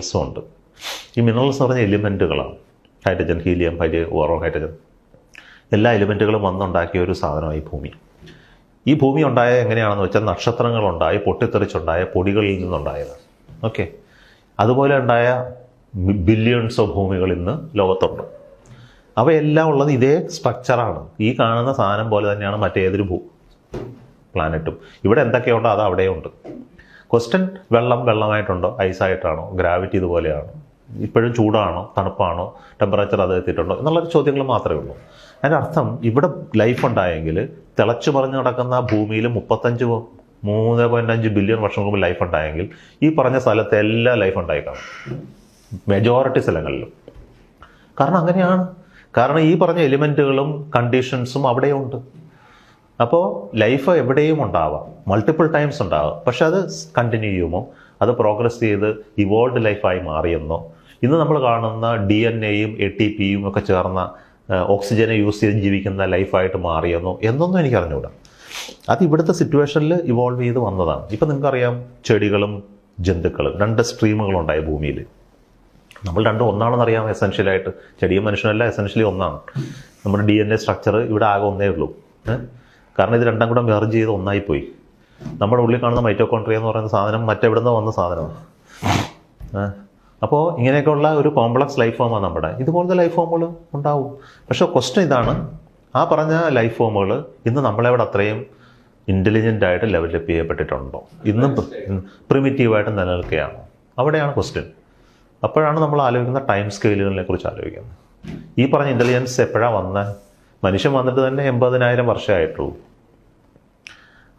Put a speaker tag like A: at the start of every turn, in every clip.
A: മിനറൽസും ഉണ്ട് ഈ മിനറൽസ് എന്ന് പറഞ്ഞ എലിമെന്റുകളാണ് ഹൈഡ്രജൻ ഹീലിയം ഹൈഡ് ഓറോ ഹൈഡ്രജൻ എല്ലാ എലിമെന്റുകളും വന്നുണ്ടാക്കിയ ഒരു സാധനമായി ഭൂമി. ഈ ഭൂമി ഉണ്ടായ എങ്ങനെയാണെന്ന് വെച്ചാൽ നക്ഷത്രങ്ങളുണ്ടായി പൊട്ടിത്തെറിച്ചുണ്ടായ പൊടികളിൽ നിന്നുണ്ടായതാണ് ഓക്കെ അതുപോലെ ഉണ്ടായ ബില്യൺസ് ഓഫ് ഭൂമികൾ ഇന്ന് ലോകത്തുണ്ട്. അവയെല്ലാം ഉള്ളത് ഇതേ സ്ട്രക്ചറാണ് ഈ കാണുന്ന സാധനം പോലെ തന്നെയാണ് മറ്റേതൊരു ഭൂ പ്ലാനറ്റും ഇവിടെ എന്തൊക്കെയുണ്ടോ അത് അവിടെയുണ്ട്. ക്വസ്റ്റ്യൻ വെള്ളം വെള്ളമായിട്ടുണ്ടോ? ഐസായിട്ടാണോ? ഗ്രാവിറ്റി ഇതുപോലെയാണോ? ഇപ്പോഴും ചൂടാണോ? തണുപ്പാണോ? ടെമ്പറേച്ചർ അത് എത്തിയിട്ടുണ്ടോ? എന്നുള്ള ചോദ്യങ്ങൾ മാത്രമേ ഉള്ളൂ. അതിന്റെ അർത്ഥം ഇവിടെ ലൈഫ് ഉണ്ടായെങ്കിൽ തിളച്ചു മറിഞ്ഞ് നടക്കുന്ന ഭൂമിയിൽ മുപ്പത്തഞ്ച് മൂന്ന് പോയിന്റ് അഞ്ച് ബില്യൺ വർഷം മുമ്പ് ലൈഫ് ഉണ്ടായെങ്കിൽ ഈ പറഞ്ഞ സ്ഥലത്ത് എല്ലാ ലൈഫ് ഉണ്ടായി കാണും മെജോറിറ്റി സ്ഥലങ്ങളിലും. കാരണം അങ്ങനെയാണ്. കാരണം ഈ പറഞ്ഞ എലിമെന്റുകളും കണ്ടീഷൻസും അവിടെയുണ്ട്. അപ്പോൾ ലൈഫ് എവിടെയും ഉണ്ടാവാം. മൾട്ടിപ്പിൾ ടൈംസ് ഉണ്ടാവാം. പക്ഷെ അത് കണ്ടിന്യൂ ചെയ്യുമോ? അത് പ്രോഗ്രസ് ചെയ്ത് ഇവോൾവ് ലൈഫായി മാറിയെന്നോ? ഇന്ന് നമ്മൾ കാണുന്ന ഡി എൻ എയും എ ടി പിയും ഒക്കെ ചേർന്ന ഓക്സിജനെ യൂസ് ചെയ്ത് ജീവിക്കുന്ന ലൈഫായിട്ട് മാറിയെന്നോ? എന്നൊന്നും എനിക്ക് അറിഞ്ഞുകൂടാ അത് ഇവിടുത്തെ സിറ്റുവേഷനിൽ ഇവോൾവ് ചെയ്ത് വന്നതാണ്. ഇപ്പം നിങ്ങൾക്കറിയാം ചെടികളും ജന്തുക്കളും രണ്ട് സ്ട്രീമുകളുണ്ടായി ഭൂമിയിൽ നമ്മൾ രണ്ടും ഒന്നാണെന്ന് അറിയാം എസെൻഷ്യലായിട്ട് ചെടിയും മനുഷ്യനല്ല എസെൻഷ്യലി ഒന്നാണ്. നമ്മുടെ ഡി എൻ എ സ്ട്രക്ചർ ഇവിടെ ആകെ ഒന്നേ ഉള്ളൂ? കാരണം ഇത് രണ്ടും കൂടെ മെർജ് ചെയ്ത് ഒന്നായി പോയി നമ്മുടെ ഉള്ളിൽ കാണുന്ന മൈറ്റോകോൺട്രിയ എന്ന് പറയുന്ന സാധനം മറ്റെവിടുന്ന് വന്ന സാധനമാണ്. അപ്പോൾ ഇങ്ങനെയൊക്കെയുള്ള ഒരു കോംപ്ലക്സ് ലൈഫ് ഫോമാണ് നമ്മുടെ. ഇതുപോലത്തെ ലൈഫ് ഫോമുകൾ ഉണ്ടാവും. പക്ഷേ ക്വസ്റ്റ്യൻ ഇതാണ് ആ പറഞ്ഞ ലൈഫ് ഫോമുകൾ ഇന്ന് നമ്മളെവിടെ അത്രയും ഇന്റലിജന്റ് ആയിട്ട് ഡെവലപ്പ് ചെയ്യപ്പെട്ടിട്ടുണ്ടോ? ഇന്നും പ്രിമിറ്റീവായിട്ട് നിലനിൽക്കുകയാണോ? അവിടെയാണ് ക്വസ്റ്റ്യൻ അപ്പോഴാണ് നമ്മൾ ആലോചിക്കുന്ന ടൈം സ്കെയിലുകളെ കുറിച്ച് ആലോചിക്കുന്നത്. ഈ പറഞ്ഞ ഇന്റലിജൻസ് എപ്പോഴാണ് വന്ന? മനുഷ്യൻ വന്നിട്ട് തന്നെ എൺപതിനായിരം വർഷമായിട്ടുള്ളൂ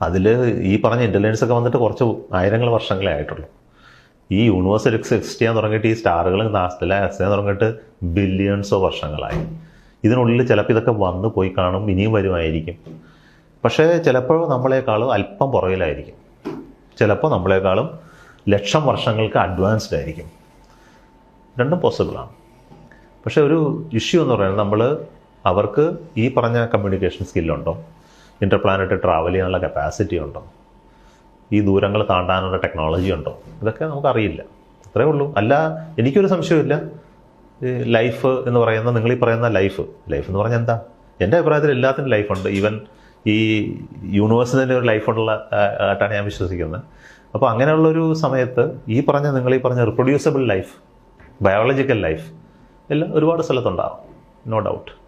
A: അതിൽ ഈ പറഞ്ഞ ഇന്റലിജൻസ് ഒക്കെ വന്നിട്ട് കുറച്ച് ആയിരങ്ങൾ വർഷങ്ങളേ ആയിട്ടുള്ളൂ. ഈ യൂണിവേഴ്സ് എക്സിസ്റ്റ് ചെയ്യാൻ തുടങ്ങിയിട്ട് ഈ സ്റ്റാറുകൾ നാസ്തല ചെയ്യാൻ തുടങ്ങിയിട്ട് ബില്യൺസോ വർഷങ്ങളായി. ഇതിനുള്ളിൽ ചിലപ്പോൾ ഇതൊക്കെ വന്ന് പോയി കാണും ഇനിയും വരുമായിരിക്കും. പക്ഷേ ചിലപ്പോൾ നമ്മളെക്കാളും അല്പം പുറകിലായിരിക്കും. ചിലപ്പോൾ നമ്മളെക്കാളും ലക്ഷം വർഷങ്ങൾക്ക് അഡ്വാൻസ്ഡ് ആയിരിക്കും. രണ്ടും പോസിബിളാണ് പക്ഷേ ഒരു ഇഷ്യൂ എന്ന് പറയുന്നത് നമ്മൾ അവർക്ക് ഈ പറഞ്ഞ കമ്മ്യൂണിക്കേഷൻ സ്കില്ലുണ്ടോ ഇന്റർപ്ലാനറ്റ് ട്രാവൽ ചെയ്യാനുള്ള കപ്പാസിറ്റി ഉണ്ടോ? ഈ ദൂരങ്ങൾ താണ്ടാനുള്ള ടെക്നോളജി ഉണ്ടോ? ഇതൊക്കെ നമുക്കറിയില്ല. അത്രേ ഉള്ളൂ. അല്ല എനിക്കൊരു സംശയമില്ല ലൈഫ് എന്ന് പറയുന്ന നിങ്ങൾ ഈ പറയുന്ന ലൈഫ് ലൈഫ് എന്ന് പറഞ്ഞാൽ എന്താ? എന്റെ അഭിപ്രായത്തിൽ എല്ലാത്തിനും ലൈഫുണ്ട് ഈവൻ ഈ യൂണിവേഴ്സിന് തന്നെ ഒരു ലൈഫുള്ള ആയിട്ടാണ് ഞാൻ വിശ്വസിക്കുന്നത്. അപ്പോൾ അങ്ങനെയുള്ളൊരു സമയത്ത് ഈ പറഞ്ഞ നിങ്ങൾ ഈ പറഞ്ഞ റിപ്രൊഡ്യൂസബിൾ ലൈഫ് ബയോളജിക്കൽ ലൈഫ് എല്ലാം ഒരുപാട് സ്ഥലത്തുണ്ടാകും നോ ഡൗട്ട്